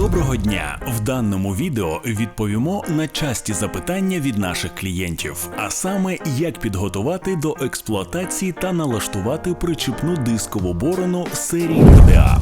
Доброго дня! В даному відео відповімо на часті запитання від наших клієнтів, а саме як підготувати до експлуатації та налаштувати причіпну дискову борону серії ГДА.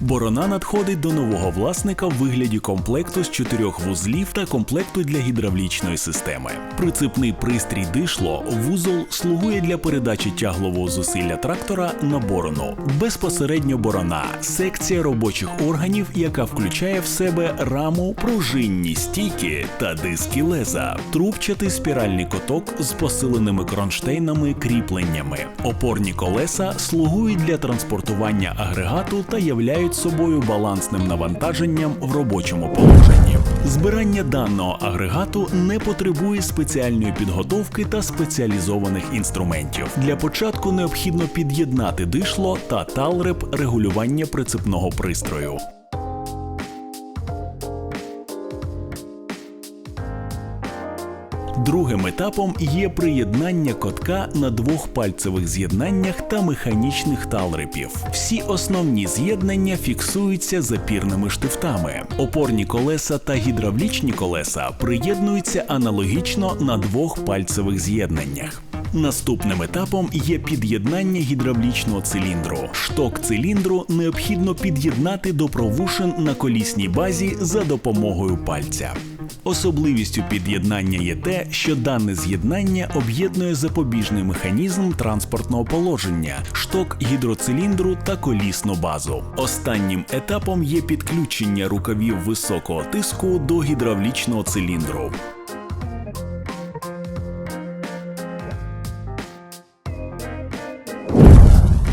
Борона надходить до нового власника в вигляді комплекту з чотирьох вузлів та комплекту для гідравлічної системи. Прицепний пристрій дишло вузол слугує для передачі тяглового зусилля трактора на борону. Безпосередньо борона секція робочих органів, яка включає в себе раму, пружинні стійки та диски леза, трубчатий спіральний коток з посиленими кронштейнами кріпленнями. Опорні колеса слугують для транспортування агрегату та являють собою балансним навантаженням в робочому положенні. Збирання даного агрегату не потребує спеціальної підготовки та спеціалізованих інструментів. Для початку необхідно під'єднати дишло та талреп регулювання прицепного пристрою. Другим етапом є приєднання котка на двох пальцевих з'єднаннях та механічних талрепів. Всі основні з'єднання фіксуються запірними штифтами. Опорні колеса та гідравлічні колеса приєднуються аналогічно на двох пальцевих з'єднаннях. Наступним етапом є під'єднання гідравлічного циліндру. Шток циліндру необхідно під'єднати до провушин на колісній базі за допомогою пальця. Особливістю під'єднання є те, що дане з'єднання об'єднує запобіжний механізм транспортного положення, шток гідроциліндру та колісну базу. Останнім етапом є підключення рукавів високого тиску до гідравлічного циліндру.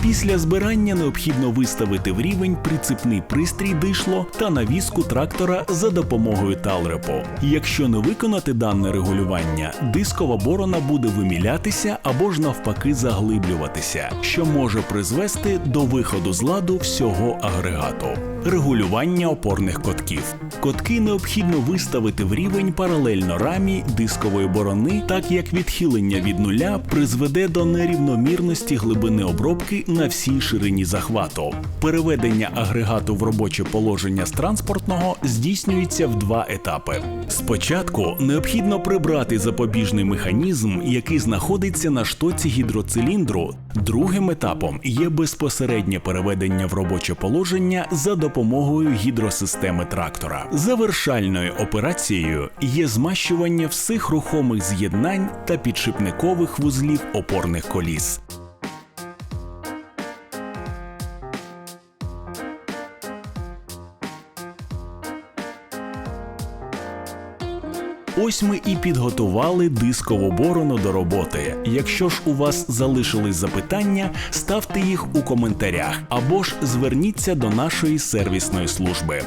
Після збирання необхідно виставити в рівень прицепний пристрій дишло та навіску трактора за допомогою талрепу. Якщо не виконати дане регулювання, дискова борона буде вимілятися або ж навпаки заглиблюватися, що може призвести до виходу з ладу всього агрегату. Регулювання опорних котків. Котки необхідно виставити в рівень паралельно рамі дискової борони, так як відхилення від нуля призведе до нерівномірності глибини обробки на всій ширині захвату. Переведення агрегату в робоче положення з транспортного здійснюється в два етапи. Спочатку необхідно прибрати запобіжний механізм, який знаходиться на штоці гідроциліндру. Другим етапом є безпосереднє переведення в робоче положення за допомогою гідросистеми трактора. Завершальною операцією є змащування всіх рухомих з'єднань та підшипникових вузлів опорних коліс. Ось ми і підготували дискову борону до роботи. Якщо ж у вас залишились запитання, ставте їх у коментарях або ж зверніться до нашої сервісної служби.